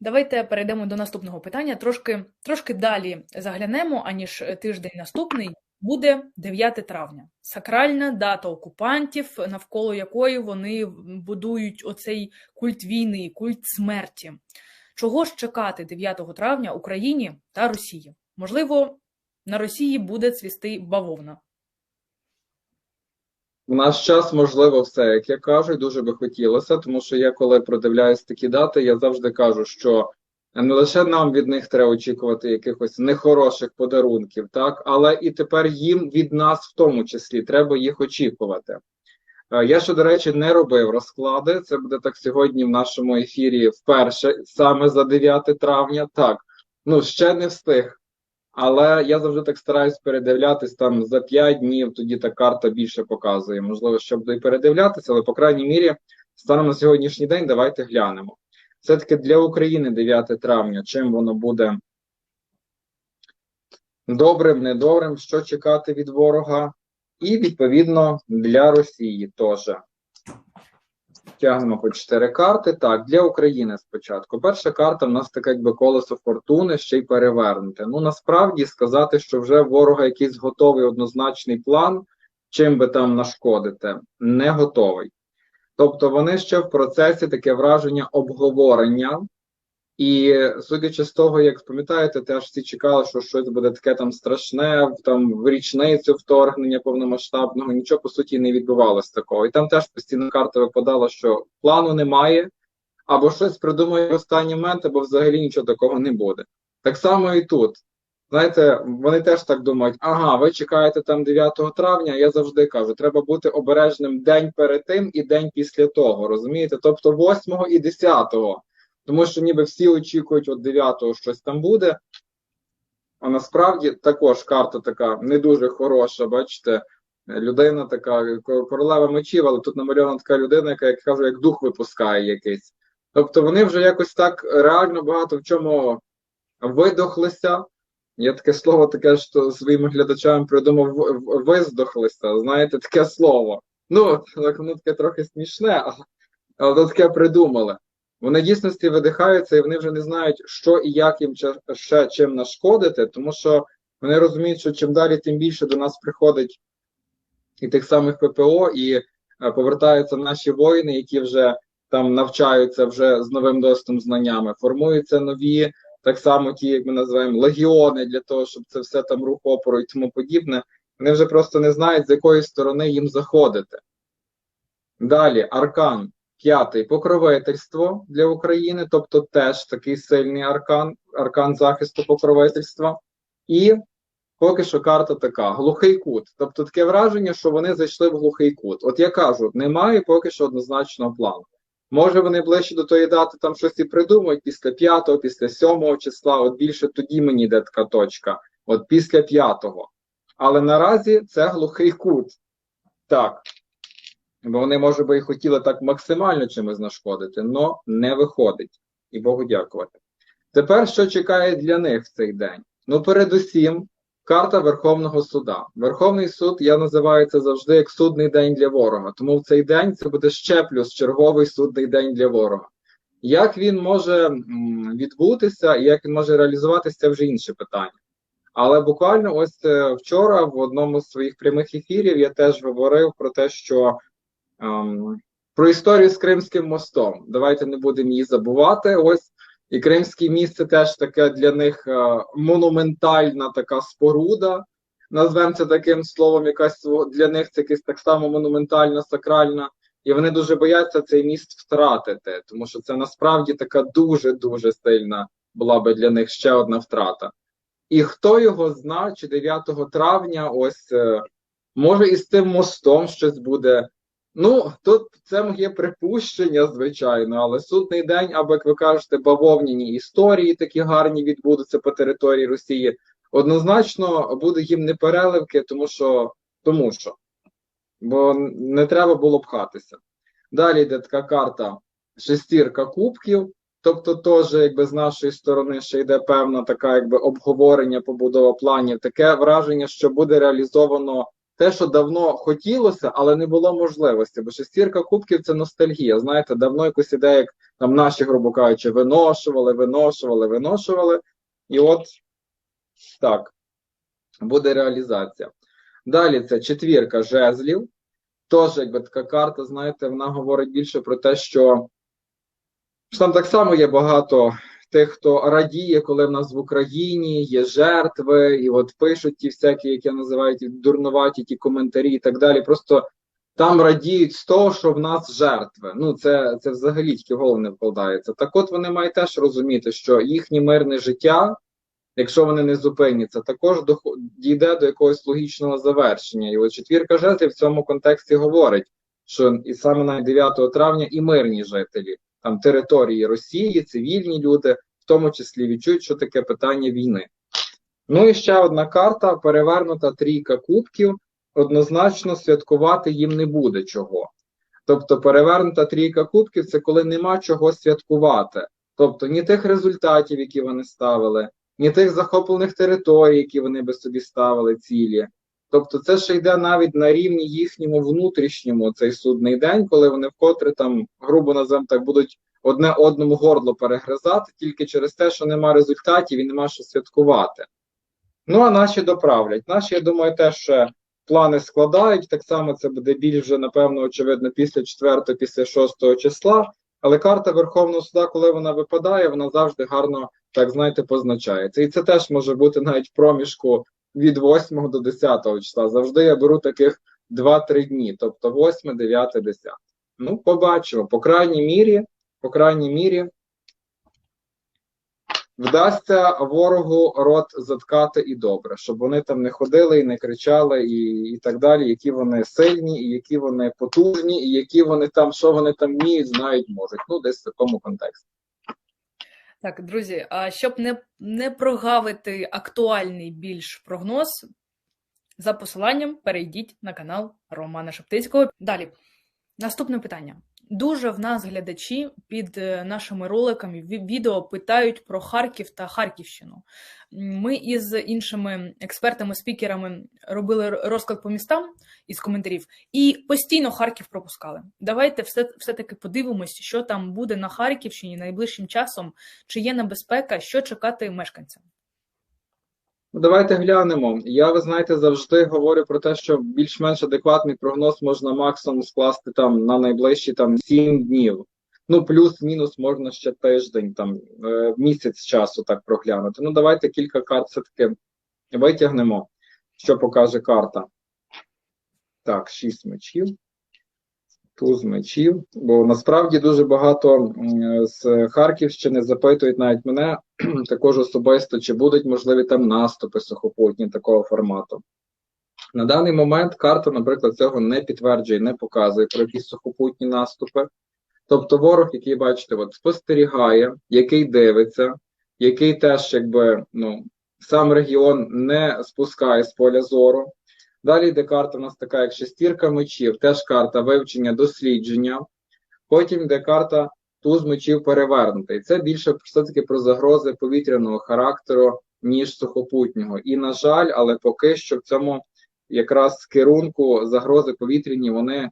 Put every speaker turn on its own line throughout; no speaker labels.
Давайте перейдемо до наступного питання. Трошки, трошки далі заглянемо, аніж тиждень наступний. Буде 9 травня. Сакральна дата окупантів, навколо якої вони будують оцей культ війни, культ смерті. Чого ж чекати 9 травня Україні та Росії? Можливо, на Росії буде цвісти бавовна.
В наш час можливо все, як я кажу, дуже би хотілося, тому що я, коли продивляюсь такі дати, я завжди кажу, що не лише нам від них треба очікувати якихось нехороших подарунків, так, але і тепер їм від нас в тому числі треба їх очікувати. Е, Я ще, до речі, не робив розклади. Це буде так сьогодні в нашому ефірі вперше, саме за 9 травня. Так, ну ще не встиг. Але я завжди так стараюсь передивлятись там за 5 днів, тоді та карта більше показує. Можливо, щоб і передивлятися, але по крайній мірі, станом на сьогоднішній день, давайте глянемо. Все-таки для України 9 травня, чим воно буде добрим, недобрим, що чекати від ворога, і відповідно для Росії теж. Тягнемо по 4 карти. Так, для України спочатку. Перша карта в нас таке якби колесо фортуни, ще й перевернуте. Ну насправді сказати, що вже ворога якийсь готовий однозначний план, чим би там нашкодити, не готовий. Тобто вони ще в процесі таке враження обговорення. І судячи з того, як пам'ятаєте, теж всі чекали, що щось буде таке там страшне, там в річницю вторгнення повномасштабного, нічого по суті не відбувалося такого. І там теж постійно карта випадала, що плану немає, або щось придумає в останній момент, або взагалі нічого такого не буде. Так само і тут. Знаєте, вони теж так думають: ага, ви чекаєте там 9 травня. Я завжди кажу, треба бути обережним день перед тим і день після того. Розумієте? Тобто 8 і 10. Тому що ніби всі очікують от 9-го щось там буде. А насправді також карта така не дуже хороша, бачите, людина така, королева мечів, але тут намальована така людина, яка, як кажу, як дух випускає якийсь. Тобто вони вже якось так реально багато в чому видохлися. Я таке слово таке, що своїм глядачам придумав виздохлися. Знаєте, таке слово. Ну, воно таке трохи смішне, але таке придумали. Вони дійсності видихаються, і вони вже не знають, що і як їм ще чим нашкодити, тому що вони розуміють, що чим далі, тим більше до нас приходить і тих самих ППО, і повертаються наші воїни, які вже там навчаються вже з новим доступом знаннями. Формуються нові, так само ті, як ми називаємо, легіони для того, щоб це все там рух опору і тому подібне. Вони вже просто не знають, з якої сторони їм заходити. Далі, аркан. П'ятий покровительство для України, тобто теж такий сильний аркан, аркан захисту покровительства. І поки що карта така: глухий кут. Тобто таке враження, що вони зайшли в глухий кут. От я кажу, немає поки що однозначного плану. Може, вони ближче до тої дати там щось і придумають після 5-го, після 7-го числа, от більше тоді мені йде така точка, от після 5-го. Але наразі це глухий кут. Так. Бо вони, може би, і хотіли так максимально чимось нашкодити, але не виходить. І Богу дякувати. Тепер що чекає для них в цей день? Ну, передусім, карта Верховного суда. Верховний суд я називаю це завжди як судний день для ворога. Тому в цей день це буде ще плюс черговий судний день для ворога. Як він може відбутися і як він може реалізуватися, це вже інше питання. Але буквально ось вчора в одному з своїх прямих ефірів я теж говорив про те, що про історію з Кримським мостом. Давайте не будемо її забувати. Ось і Кримський міст це теж таке для них uh, монументальна така споруда. Назвемо це таким словом, якась для них це якась так само монументальна, сакральна. І вони дуже бояться цей міст втратити, тому що це насправді така дуже-дуже сильна була би для них ще одна втрата. І хто його знає, чи 9 травня, ось uh, може і з цим мостом щось буде. Ну, тут це моє припущення, звичайно, але судний день, або, як ви кажете, бавовняні історії такі гарні відбудуться по території Росії. Однозначно буде їм не переливки, тому що, тому що. Бо не треба було пхатися. Далі йде така карта шестірка кубків. Тобто, теж, якби з нашої сторони ще йде певна така, якби обговорення, побудова планів, таке враження, що буде реалізовано те, що давно хотілося, але не було можливості. Бо шестірка кубків це ностальгія. Знаєте, давно якусь ідею, як там наші, грубо кажучи, виношували, виношували, виношували. І от так, буде реалізація. Далі це четвірка жезлів. Теж, якби така карта, знаєте, вона говорить більше про те, що там так само є багато тих, хто радіє, коли в нас в Україні є жертви, і от пишуть ті всякі, як я називаю, ті дурнуваті ті коментарі і так далі. Просто там радіють з того, що в нас жертви. Ну, це, це взагалі тільки в голову не вкладається. Так от вони мають теж розуміти, що їхнє мирне життя, якщо вони не зупиняться, також дохо- дійде до якогось логічного завершення. І от четвірка жертв в цьому контексті говорить, що і саме на 9 травня і мирні жителі там території Росії, цивільні люди, в тому числі відчують, що таке питання війни. Ну і ще одна карта: перевернута трійка кубків. Однозначно святкувати їм не буде чого. Тобто, перевернута трійка кубків це коли нема чого святкувати. Тобто ні тих результатів, які вони ставили, ні тих захоплених територій, які вони би собі ставили цілі. Тобто, це ще йде навіть на рівні їхньому внутрішньому цей судний день, коли вони вкотре там, грубо називаємо так, будуть одне одному горло перегризати тільки через те, що нема результатів і нема що святкувати. Ну, а наші доправлять. Наші, я думаю, теж ще плани складають. Так само це буде більш вже, напевно, очевидно, після 4 після 6 числа. Але карта Верховного суда, коли вона випадає, вона завжди гарно, так знаєте, позначається. І це теж може бути навіть проміжку від 8 до 10 числа. Завжди я беру таких 2-3 дні, тобто 8, 9, 10. Ну, побачимо. По крайній мірі, по крайній мірі, вдасться ворогу рот заткати і добре, щоб вони там не ходили і не кричали, і, і так далі, які вони сильні, і які вони потужні, і які вони там, що вони там вміють, знають, можуть. Ну, десь в такому контексті.
Так, друзі, щоб не, не прогавити актуальний більш прогноз, за посиланням перейдіть на канал Романа Шептицького. Далі, наступне питання. Дуже в нас глядачі під е, нашими роликами ві- відео питають про Харків та Харківщину. Ми із іншими експертами, спікерами робили розклад по містам із коментарів, і постійно Харків пропускали. Давайте все, все-таки подивимось, що там буде на Харківщині найближчим часом, чи є небезпека, що чекати мешканцям.
Ну, Давайте глянемо. Я, ви знаєте, завжди говорю про те, що більш-менш адекватний прогноз можна максимум скласти там на найближчі там 7 днів. Ну, плюс-мінус можна ще тиждень, там е, місяць часу так проглянути. Ну, давайте кілька карт все-таки витягнемо, що покаже карта. Так, 6 мечів. Туз мечів. Бо насправді дуже багато з Харківщини запитують навіть мене також особисто, чи будуть можливі там наступи сухопутні такого формату. На даний момент карта, наприклад, цього не підтверджує, не показує про якісь сухопутні наступи. Тобто ворог, який бачите, от спостерігає, який дивиться, який теж якби ну, сам регіон не спускає з поля зору. Далі йде карта у нас така, як шестірка мечів, теж карта вивчення, дослідження. Потім йде карта туз мечів перевернута. І це більше все-таки про загрози повітряного характеру, ніж сухопутнього. І, на жаль, але поки що в цьому якраз керунку загрози повітряні, вони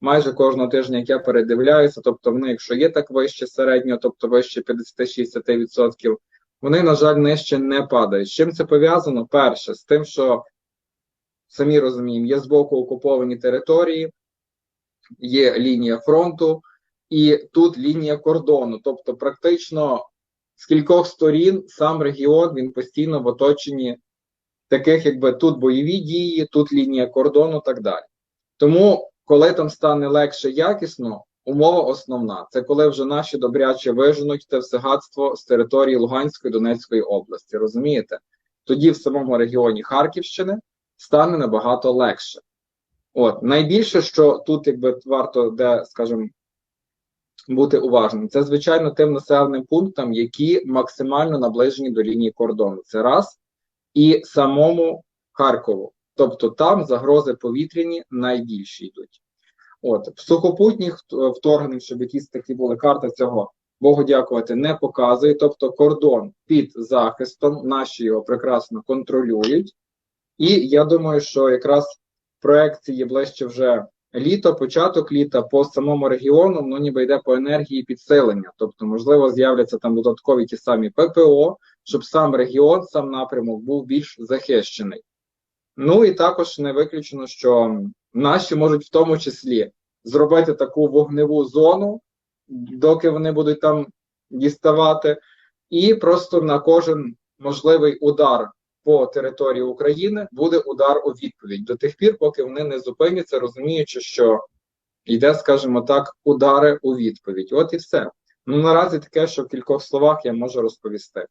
майже кожного тижня, як я передивляюся, тобто вони, якщо є так вище середнього, тобто вище 50-60%, вони, на жаль, нижче не падають. З чим це пов'язано? Перше, з тим, що самі розуміємо, є з боку окуповані території, є лінія фронту, і тут лінія кордону. Тобто, практично з кількох сторін сам регіон він постійно в оточенні таких, якби тут бойові дії, тут лінія кордону, так далі. Тому, коли там стане легше якісно, умова основна це коли вже наші добряче виженуть те все гадство з території Луганської Донецької області. Розумієте? Тоді в самому регіоні Харківщини стане набагато легше. От найбільше, що тут якби варто де, скажімо, бути уважним, це звичайно тим населеним пунктам, які максимально наближені до лінії кордону. Це раз і самому Харкову. Тобто там загрози повітряні найбільші йдуть. От в сухопутніх вторгнень, щоб якісь такі були карти цього. Богу дякувати, не показує. Тобто кордон під захистом, наші його прекрасно контролюють. І я думаю, що якраз проекції ближче вже літо, початок літа по самому регіону, воно ніби йде по енергії підсилення. Тобто, можливо, з'являться там додаткові ті самі ППО, щоб сам регіон, сам напрямок був більш захищений. Ну і також не виключено, що наші можуть в тому числі зробити таку вогневу зону, доки вони будуть там діставати, і просто на кожен можливий удар по території України буде удар у відповідь до тих пір, поки вони не зупиняться, розуміючи, що йде, скажімо так, удари у відповідь. От і все. Ну наразі таке, що в кількох словах я можу розповісти.